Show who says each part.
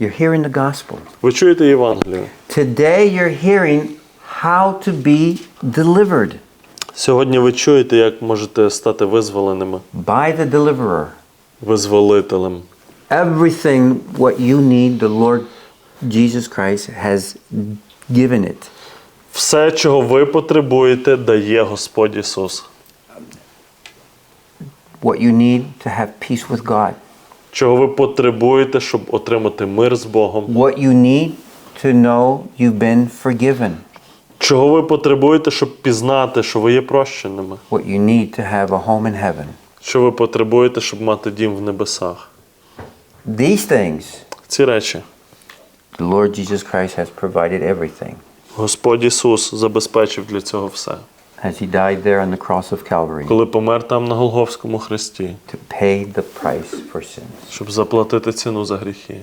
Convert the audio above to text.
Speaker 1: You're hearing the gospel.
Speaker 2: Ви чуєте Євангелію.
Speaker 1: Today you're hearing how to be delivered
Speaker 2: Сьогодні ви чуєте, як можете стати визволеними,
Speaker 1: by the deliverer.
Speaker 2: визволителем.
Speaker 1: Everything what you need, the Lord Jesus Christ has given it.
Speaker 2: Все, чого ви потребуєте, дає Господь Ісус.
Speaker 1: What you need to have peace with God.
Speaker 2: Чого ви потребуєте, щоб отримати мир з Богом?
Speaker 1: What you need to know you've been forgiven.
Speaker 2: Чого ви потребуєте, щоб пізнати, що ви є прощеними?
Speaker 1: What you need to have a home in heaven.
Speaker 2: Що ви потребуєте, щоб мати дім в небесах?
Speaker 1: These things,
Speaker 2: Ці речі
Speaker 1: the Lord Jesus Christ has provided everything
Speaker 2: Господь Ісус забезпечив для цього все.
Speaker 1: As He died there on the cross of Calvary
Speaker 2: Коли помер там на Голговському хресті,
Speaker 1: to pay the price for sins.
Speaker 2: щоб заплатити ціну за гріхи.